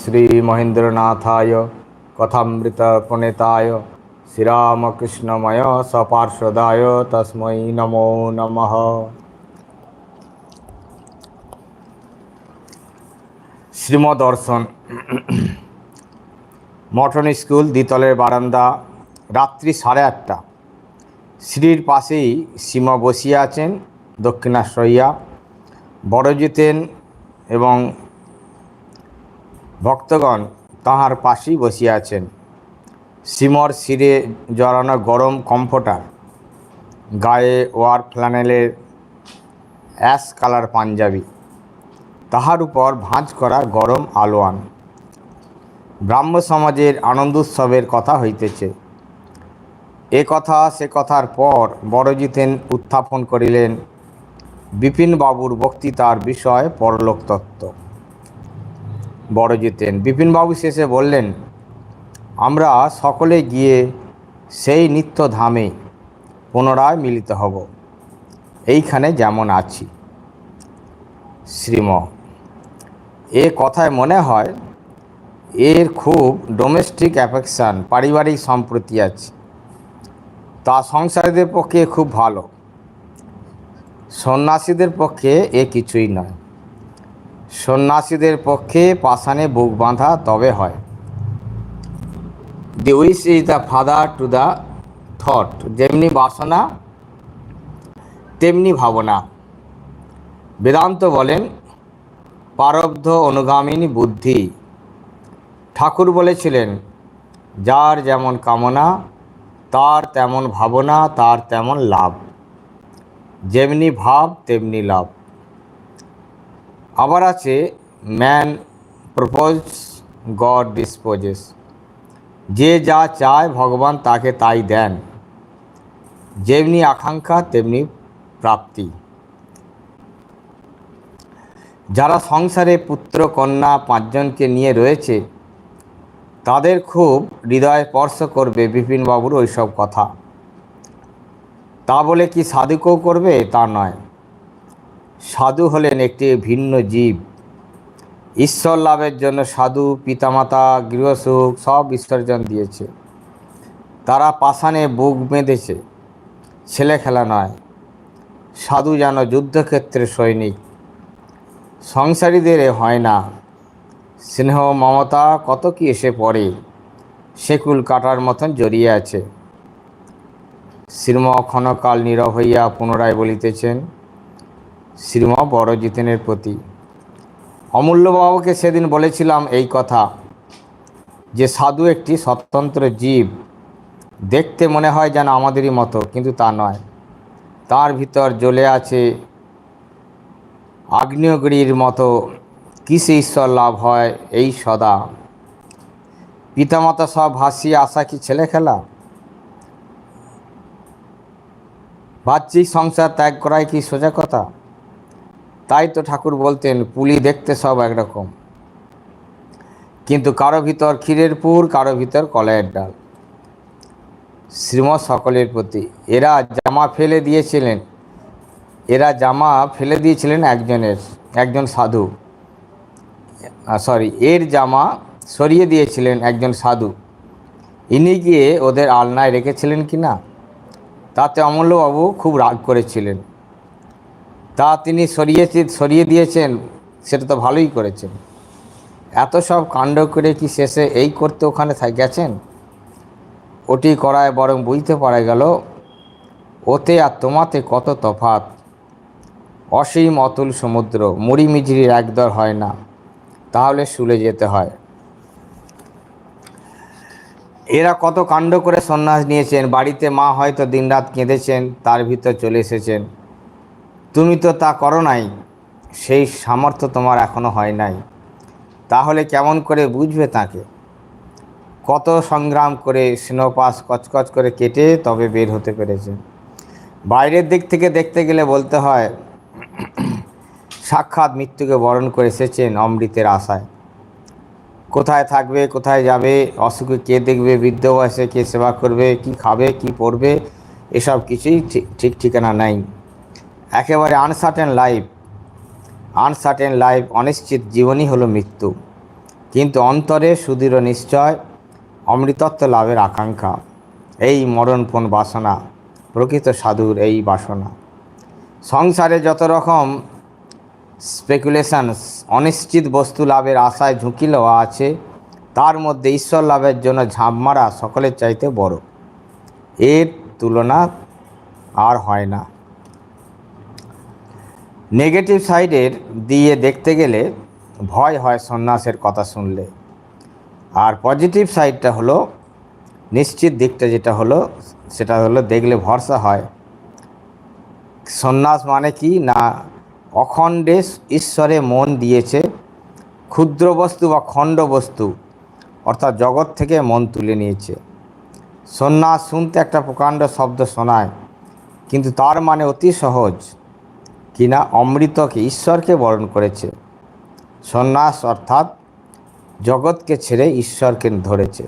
শ্রী মহেন্দ্রনাথায় কথামৃত প্রণেতায় শ্রীরামকৃষ্ণময় সপার্শ্বদায় তস্मै নমো নমঃ শ্রীমদর্শন mutton school দ্বিতলের বারান্দা রাত্রি সাড়ে আটটা শ্রীর পাশেই সীমা বসিয়া আছেন দক্ষিণাশ্রইয়া বড়জিতেন এবং ভক্তগণ তাহার পাশেই বসিয়া আছেন। সিমর শিরে জড়ানো গরম কম্ফোটার, গায়ে ওয়ার ফ্ল্যানেলের অ্যাশ কালার পাঞ্জাবি, তাহার উপর ভাঁজ করা গরম আলোয়ান। ব্রাহ্ম সমাজের আনন্দোৎসবের কথা হইতেছে। এ কথা, সে কথার পর বড়জিতেন উত্থাপন করিলেন। বিপিনবাবুর বক্তৃতার বিষয় পরলোক তত্ত্ব বড় যেতেন বিপিনবাবু শেষে বললেন, আমরা সকলে গিয়ে সেই নিত্য ধামে পুনরায় মিলিত হব। এইখানে যেমন আছি। শ্রীম, এ কথায় মনে হয় এর খুব ডোমেস্টিক অ্যাফেকশান পারিবারিক সম্প্রতি আছে। তা সংসারীদের পক্ষে খুব ভালো। সন্ন্যাসীদের পক্ষে এ কিছুই নয়। সন্ন্যাসীদের পক্ষে পাষাণে বুক বাঁধা তবে হয়। The wish is the father to the thought যেমনি বাসনা, তেমনি ভাবনা। বেদান্ত বলেন, পারব্ধ অনুগামিনী বুদ্ধি। ঠাকুর বলেছিলেন, যার যেমন কামনা তার তেমন ভাবনা, তার তেমন লাভ। যেমনি ভাব, তেমনি লাভ। আবার আছে ম্যান প্রপোজ গড ডিসপোজেস যে যা চায়, ভগবান তাকে তাই দেন। যেমনি আকাঙ্ক্ষা, তেমনি প্রাপ্তি। যারা সংসারে পুত্র, কন্যা পাঁচজনকে নিয়ে রয়েছে তাদের খুব হৃদয় স্পর্শ করবে বিপিনবাবুর ওইসব কথা। তা বলে কি সাধুকেও করবে? তা নয়। সাধু হলেন একটি ভিন্ন জীব। ঈশ্বর লাভের জন্য সাধু, পিতামাতা, গৃহসুখ সব বিসর্জন দিয়েছে। তারা পাষাণে বুক বেঁধেছে। ছেলে খেলা নয়। সাধু যেন যুদ্ধক্ষেত্রে সৈনিক। সংসারীদের হয় না। স্নেহ মমতা কত কি এসে পড়ে? সেকুল কাটার মতন জড়িয়ে আছে। শ্রীম ক্ষণকাল নীরব হইয়া পুনরায় বলিতেছেন, শ্রীম বড় জিতেনের প্রতি। অমূল্যবাবুকে সেদিন বলেছিলাম এই কথা, যে সাধু একটি স্বতন্ত্র জীব। দেখতে মনে হয় যেন আমাদেরই মতো, কিন্তু তা নয়। তার ভিতর জ্বলে আছে আগ্নেয়গিরির মতো কিসে ঈশ্বর লাভ হয়? এই সদা। পিতামাতা সব ভাসিয়ে আসা কি ছেলে খেলা? বাহ্যিক সংসার ত্যাগ করাই কি সোজা কথা? তাই তো ঠাকুর বলতেন, পুলি দেখতে সব একরকম। কিন্তু কারও ভিতর ক্ষীরের পুর, কারও ভিতর কলাইয়ের ডাল। শ্রীমৎ সকলের প্রতি। এরা জামা ফেলে দিয়েছিলেন। এরা জামা ফেলে দিয়েছিলেন একজনের, একজন সাধু। সরি এর জামা সরিয়ে দিয়েছিলেন একজন সাধু। ইনি গিয়ে ওদের আলনায় রেখেছিলেন কি না? তাতে অমূল্যবাবু খুব রাগ করেছিলেন। তা তিনি সরিয়ে সরিয়ে দিয়েছেন, সেটা তো ভালোই করেছেন। এত সব কাণ্ড করে কি শেষে এই করতে ওখানে গেছেন? ওটি করায় বরং বুঝতে পারা গেল, ওতে আর তোমাতে কত তফাত। অসীম অতুল সমুদ্র মুড়ি মিঝিরির একদর হয় না। তাহলে শুলে যেতে হয়। এরা কত কাণ্ড করে সন্ন্যাস নিয়েছেন, বাড়িতে মা হয়তো দিনরাত কেঁদেছেন, তার ভিতর চলে এসেছেন। তুমি তো তা করো নাই, সেই সামর্থ্য তোমার এখনও হয় নাই। তাহলে কেমন করে বুঝবে তাকে? কত সংগ্রাম করে স্নোপাস কচকচ করে কেটে তবে বের হতে পেরেছে। বাইরের দিক থেকে দেখতে গেলে বলতে হয় সাক্ষাৎ মৃত্যুকে বরণ করে এসেছেন অমৃতের আশায়। কোথায় থাকবে, কোথায় যাবে, অসুখে কে দেখবে, বৃদ্ধ বয়সে কে সেবা করবে, কি খাবে, কি পড়বে, এসব কিছুই ঠিক ঠিক ঠিকানা নেই। একেবারে আনসার্টেন লাইফ আনসার্টেন লাইফ অনিশ্চিত জীবনই হলো মৃত্যু। কিন্তু অন্তরে সুদৃঢ় নিশ্চয়, অমৃতত্ব লাভের আকাঙ্ক্ষা। এই মরণপণ বাসনা, প্রকৃত সাধুর এই বাসনা। সংসারে যত রকম স্পেকুলেশনস অনিশ্চিত বস্তু লাভের আশায় ঝুঁকি লওয়া আছে, তার মধ্যে ঈশ্বর লাভের জন্য ঝাঁপ মারা সকলের চাইতে বড়। এর তুলনা আর হয় না। নেগেটিভ সাইডের দিয়ে দেখতে গেলে ভয় হয় সন্ন্যাসের কথা শুনলে। আর পজিটিভ সাইডটা হলো, নিশ্চিত দিকটা যেটা হলো, সেটা হলো দেখলে ভরসা হয়। সন্ন্যাস মানে কি না অখণ্ডে ঈশ্বরে মন দিয়েছে ক্ষুদ্র বস্তু বা খণ্ড বস্তু অর্থাৎ জগৎ থেকে মন তুলে নিয়েছে। সন্ন্যাস শুনতে একটা প্রকাণ্ড শব্দ শোনায়, কিন্তু তার মানে অতি সহজ, কিনা অমৃতকে ঈশ্বরকে বরণ করেছে। সন্ন্যাস অর্থাৎ জগৎকে ছেড়ে ঈশ্বরকে ধরেছে।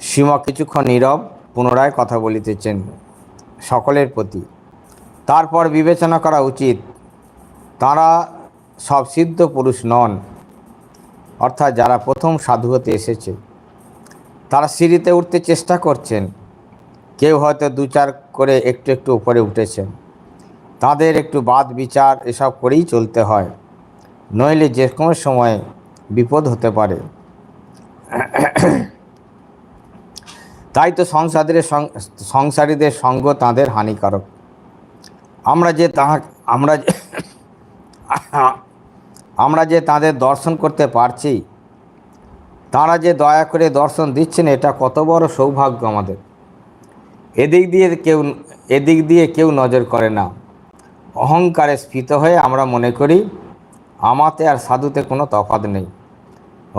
সীমা কিছুক্ষণ নীরব পুনরায় কথা বলিতেছেন সকলের প্রতি। তারপর বিবেচনা করা উচিত, তারা সব সিদ্ধ পুরুষ নন, অর্থাৎ যারা প্রথম সাধু হতে এসেছে। তারা সিঁড়িতে উঠতে চেষ্টা করছেন, কেউ হয়তো দু চার করে একটু একটু উপরে উঠেছেন। তাদের একটু বাদ বিচার এসব করেই চলতে হয়, নইলে যে কোনো সময় বিপদ হতে পারে। তাই তো সংসারের সংসারীদের সঙ্গ তাদের হানিকারক। আমরা যে তাহা আমরা আমরা যে তাদের দর্শন করতে পারছি, তারা যে দয়া করে দর্শন দিচ্ছেন, এটা কত বড় সৌভাগ্য আমাদের। এদিক দিয়ে কেউ এদিক দিয়ে কেউ নজর করে না। অহংকারে স্ফীত হয়ে আমরা মনে করি, আমাতে আর সাধুতে কোনো তফাৎ নেই।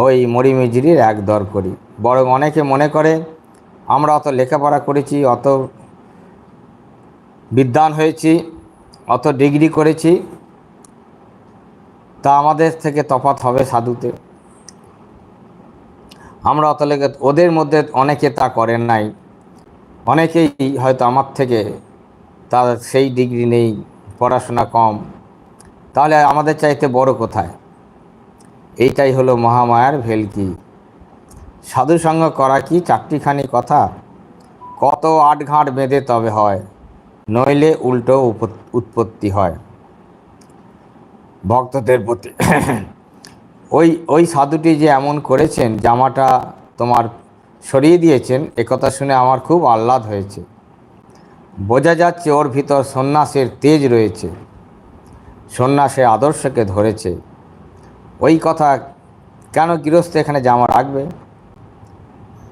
ওই মরিমিজিরির এক দর করি। বরং অনেকে মনে করে, আমরা অত লেখাপড়া করেছি, অত বিদ্বান হয়েছি, অত ডিগ্রি করেছি, তা আমাদের থেকে তফাৎ হবে সাধুতে। আমরা অত লেগে, ওদের মধ্যে অনেকে তা করেন নাই। অনেকেই হয়তো আমার থেকে তার সেই ডিগ্রি নেই, পড়াশোনা কম। তাহলে আমাদের চাইতে বড় কোথায়? এইটাই হলো মহামায়ার ভেলকি। সাধু সঙ্গ করা কি চারটিখানি কথা? কত আটঘাট বেঁধে তবে হয়। নইলে উল্টো উৎপত্তি হয়। ভক্তদের প্রতি। ওই ওই সাধুটি যে এমন করেছেন, জামাটা তোমার সরিয়ে দিয়েছেন একথা শুনে আমার খুব আহ্লাদ হয়েছে। বোঝা যাচ্ছে ওর ভিতর সন্ন্যাসের তেজ রয়েছে। সন্ন্যাসের আদর্শকে ধরেছে। ওই কথা কেন গৃহস্থ এখানে জামা রাখবে?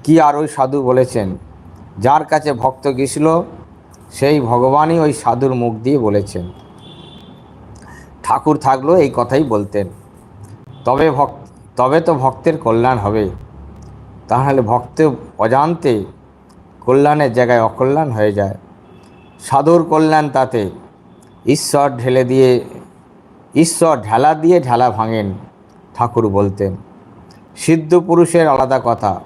কি আর ওই সাধু বলেছেন, যার কাছে ভক্ত গেছিল সেই ভগবানই ওই সাধুর মুখ দিয়ে বলেছেন। ঠাকুর থাকলেও এই কথাই বলতেন, তবে ভক্ত, তবে তো ভক্তের কল্যাণ হবে। তাহলে ভক্ত অজান্তে কল্যাণের জায়গায় অকল্যাণ হয়ে যায়। সাধুর কল্যাণ তাতে। ঈশ্বর ঢেলে দিয়ে, ঈশ্বর ঢেলা দিয়ে ঢেলা ভাঙেন, ঠাকুর বলতেন। সিদ্ধ পুরুষের আলাদা কথা,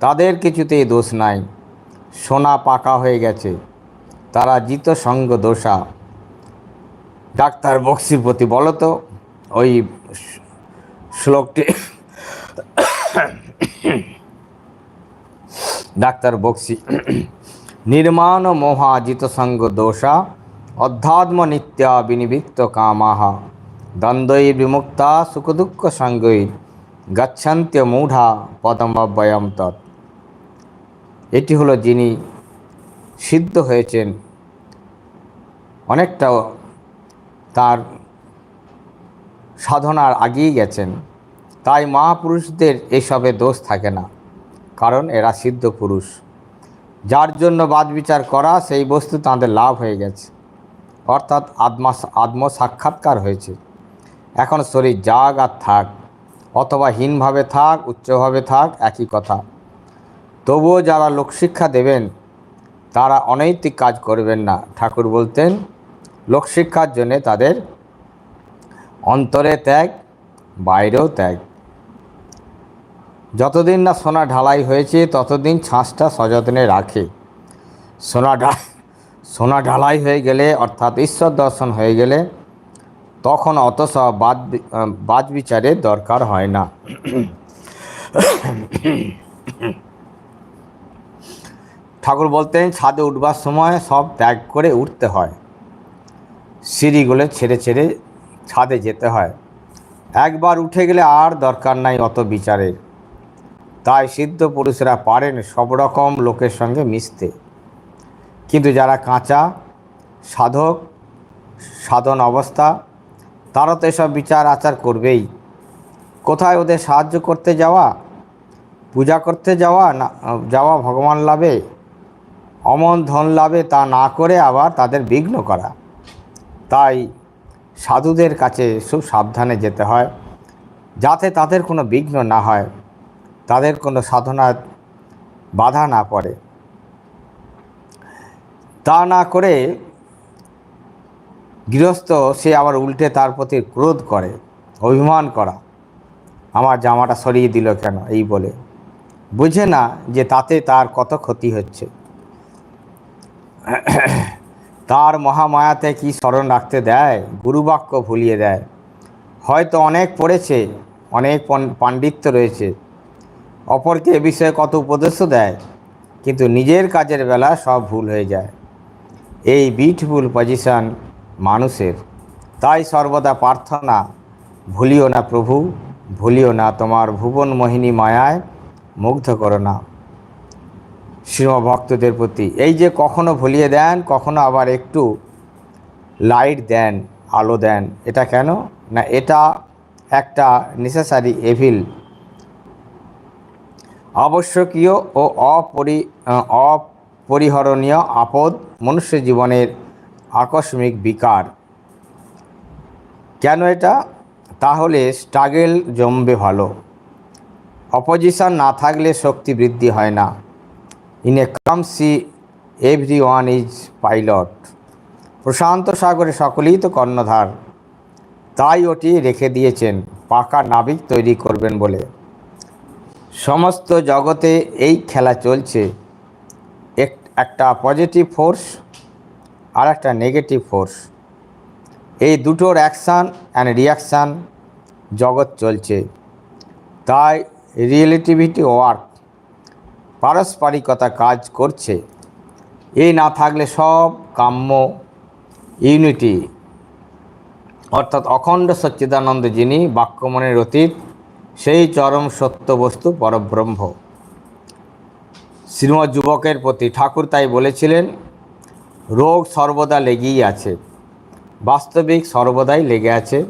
তাদের কিছুতেই দোষ নাই। সোনা পাকা হয়ে গেছে। তারা জিত সঙ্গ দোষা। ডাক্তার বক্সির প্রতি বলো তো ওই শ্লোকটি ডাক্তার বক্সি, নির্মাণ মোহাজিত সঙ্গ দোষা, অধ্যাত্ম নিত্যা বিনিবৃত্ত কামাহা, দ্বন্দ্বৈ বিমুক্তা সুখদুঃখ সঙ্গৈ, গচ্ছন্ত্য মূঢ়া পদমব্যয়ম তৎ। এটি হলো যিনি সিদ্ধ হয়েছেন। অনেকটা তার সাধনার আগিয়ে গেছেন। তাই মহাপুরুষদের এসবে দোষ থাকে না, কারণ এরা সিদ্ধ পুরুষ। যার জন্য বাদ বিচার করা, সেই বস্তু তাদের লাভ হয়ে গেছে। অর্থাৎ আত্মা আত্ম সাক্ষাৎকার হয়েছে। এখন শরীর যাগ আর থাক, অথবা হীনভাবে থাক, উচ্চভাবে থাক, একই কথা। তবুও যারা লোকশিক্ষা দেবেন তারা অনৈতিক কাজ করবেন না। ঠাকুর বলতেন, লোকশিক্ষার জন্যে তাদের অন্তরে ত্যাগ, বাইরেও ত্যাগ। যতদিন না সোনা ঢালাই হয়েছে, ততদিন ছাঁচটা সযত্নে রাখে। সোনা ঢা, সোনা ঢালাই হয়ে গেলে, অর্থাৎ ঈশ্বর দর্শন হয়ে গেলে, তখন অত সব বাদ বাদ বিচারের দরকার হয় না। ঠাকুর বলতেন, ছাদে উঠবার সময় সব ত্যাগ করে উঠতে হয়। সিঁড়িগুলো ছেড়ে ছেড়ে ছাদে যেতে হয়। একবার উঠে গেলে আর দরকার নাই অত বিচারের। তাই সিদ্ধ পুরুষরা পারেন সব রকম লোকের সঙ্গে মিশতে। কিন্তু যারা কাঁচা, সাধক, সাধন অবস্থা, তারা তো এসব বিচার আচার করবেই। কোথায় ওদের সাহায্য করতে যাওয়া? পূজা করতে যাওয়া না, যাওয়া ভগবান লাভে? অমন ধন লাভে তা না করে আবার তাদের বিঘ্ন করা। তাই সাধুদের কাছে খুব সাবধানে যেতে হয়, যাতে তাদের কোনো বিঘ্ন না হয়, তাদের কোনো সাধনার বাধা না পড়ে। তা না করে গৃহস্থ সে আবার উল্টে তার প্রতি ক্রোধ করে, অভিমান করা। আমার জামাটা সরিয়ে দিল কেন এই বলে। বুঝে না যে তাতে তার কত ক্ষতি হচ্ছে। তার মহামায়াতে কি স্মরণ রাখতে দেয়? গুরুবাক্য ভুলিয়ে দেয়। হয়তো অনেক পড়েছে, অনেক পাণ্ডিত্য রয়েছে। অপরকে এ বিষয়ে কত উপদেশও দেয়? কিন্তু নিজের কাজের বেলা সব ভুল হয়ে যায়। এই বিউটিফুল পজিশন মানুষের। তাই সর্বদা প্রার্থনা, ভুলিও না প্রভু, ভুলিও না তোমার ভুবন মোহিনী মায়ায় মুগ্ধ করো না। ভক্তদের প্রতি। এই যে কখনো ভুলিয়ে দেন, কখনো আবার একটু লাইট দেন, আলো দেন, এটা কেন? না, এটা একটা নেসেসারি এভিল আবশ্যকীয় ও অপরি অপরিহরণীয় আপদ মনুষ্য জীবনের আকস্মিক বিকার। কেন এটা? তাহলে স্ট্রাগেল জমবে ভালো। অপোজিশন না থাকলে শক্তি বৃদ্ধি হয় না। In a calm sea every one is pilot প্রশান্ত সাগরে সকলেই তো কর্ণধার। তাই ওটি রেখে দিয়েছেন, পাকা নাবিক তৈরি করবেন বলে। সমস্ত জগতে এই খেলা চলছে। এক, একটা পজিটিভ ফোর্স আর একটা নেগেটিভ ফোর্স এই দুটোর অ্যাকশান অ্যান্ড রিয়াকশান জগৎ চলছে। তাই রিয়েলিটিভিটি ওয়ার্ক পারস্পরিকতা কাজ করছে। এই না থাকলে সব কাম্য ইউনিটি। অর্থাৎ অখণ্ড সচ্চিদানন্দ যিনি বাক্যমনের অতীত, সেই চরম সত্য বস্তু পরব্রহ্ম। শ্রীমৎ যুবকের প্রতি ঠাকুর তাই বলেছিলেন, রোগ সর্বদা লেগেই আছে, বাস্তবিক সর্বদাই লেগে আছে।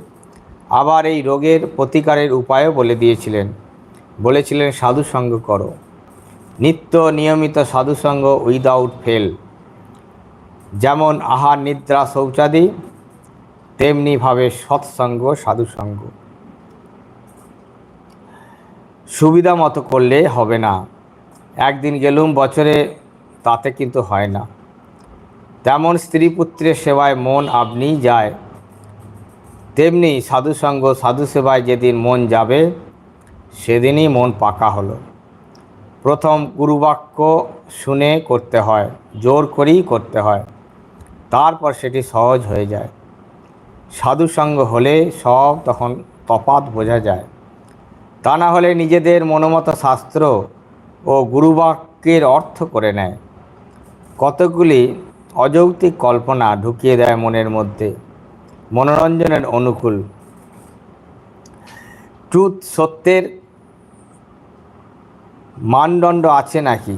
আবার এই রোগের প্রতিকারের উপায়ও বলে দিয়েছিলেন। বলেছিলেন সাধু সাধুসঙ্গ করো। নিত্য নিয়মিত সাধুসঙ্গ উইদাউট ফেল যেমন আহার, নিদ্রা, শৌচাদি তেমনিভাবে সৎসঙ্গ, সাধুসঙ্গ। সুবিধা মতো করলে হবে না। একদিন গেলুম, বছরে তাতে কিন্তু হয় না। তেমন স্ত্রী পুত্রের সেবায় মন আপনিই যায়। তেমনি সাধুসঙ্গ সাধু সেবায় যেদিন মন যাবে, সেদিনই মন পাকা হলো। প্রথম গুরুবাক্য শুনে করতে হয়, জোর করেই করতে হয়। তারপর সেটি সহজ হয়ে যায়। সাধুসঙ্গ হলে সব তখন তফাৎ বোঝা যায়। তা না হলে নিজেদের মনোমত শাস্ত্র ও গুরুবাক্যের অর্থ করে নেয়। কতগুলি অযৌক্তিক কল্পনা ঢুকিয়ে দেয় মনের মধ্যে। মনোরঞ্জনের অনুকূল। ট্রুথ সত্যের মানদণ্ড আছে নাকি?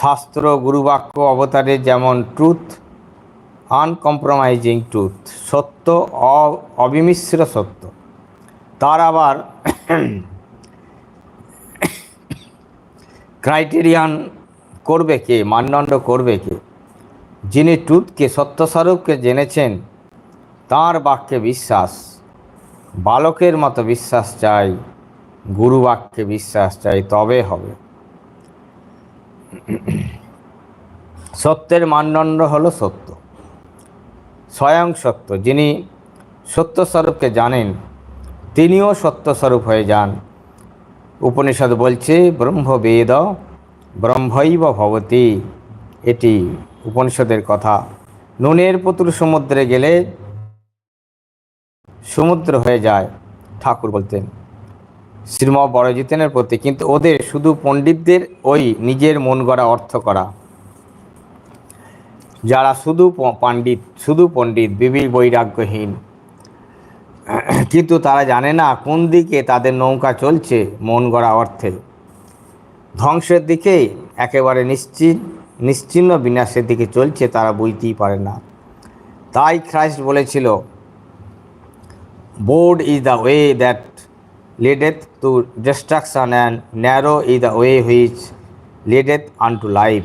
শাস্ত্র, গুরুবাক্য, অবতারে যেমন ট্রুথ আনকম্প্রোমাইজিং ট্রুথ সত্য অবিমিশ্র সত্য। তার আবার ক্রাইটেরিয়ান করবে কে, মানদণ্ড করবে কে? যিনি ট্রুথকে সত্যস্বরূপকে জেনেছেন, তার বাক্যে বিশ্বাস, বালকের মতো বিশ্বাস চাই। গুরু বাক্যে বিশ্বাস চাই, তবে হবে। সত্যের মানদণ্ড হলো সত্য। স্বয়ং সত্য, যিনি সত্যস্বরূপকে জানেন, তিনিও সত্যস্বরূপ হয়ে যান। উপনিষদ বলছে, ব্রহ্মবেদ ব্রহ্মৈব ভবতি। এটি উপনিষদের কথা। নুনের পুতুল সমুদ্রে গেলে সমুদ্র হয়ে যায়, ঠাকুর বলতেন। শ্রীম বড়জিতেনের প্রতি, কিন্তু ওদের শুধু পণ্ডিতদের ওই নিজের মন গড়া অর্থ করা। যারা শুধু পণ্ডিত শুধু পণ্ডিত, বিবির বৈরাগ্যহীন। কিন্তু তারা জানে না কোন দিকে তাদের নৌকা চলছে মন গড়া অর্থে। ধ্বংসের দিকে একেবারে নিশ্চিত নিশ্চিন্ন বিনাশের দিকে চলছে তারা বুঝতেই পারে না। তাই খ্রাইস্ট বলেছিল broad is the way that to destruction and narrow is the way which leadeth unto life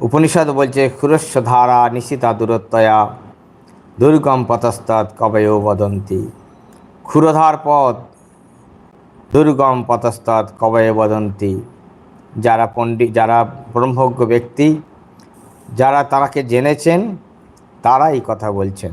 Upanishad বলছে ক্ষুরস্য ধারা নিশিতা দূরত্বয়া, দুর্গম পথস্তাৎ কবয়ো বদন্তি। ক্ষুরধার পথ, দুর্গম পথস্তাৎ কবয়ে বদন্তি। যারা পণ্ডিত যারা ব্রহ্মজ্ঞ ব্যক্তি, যারা তারাকে জেনেছেন তারা এই কথা বলছেন।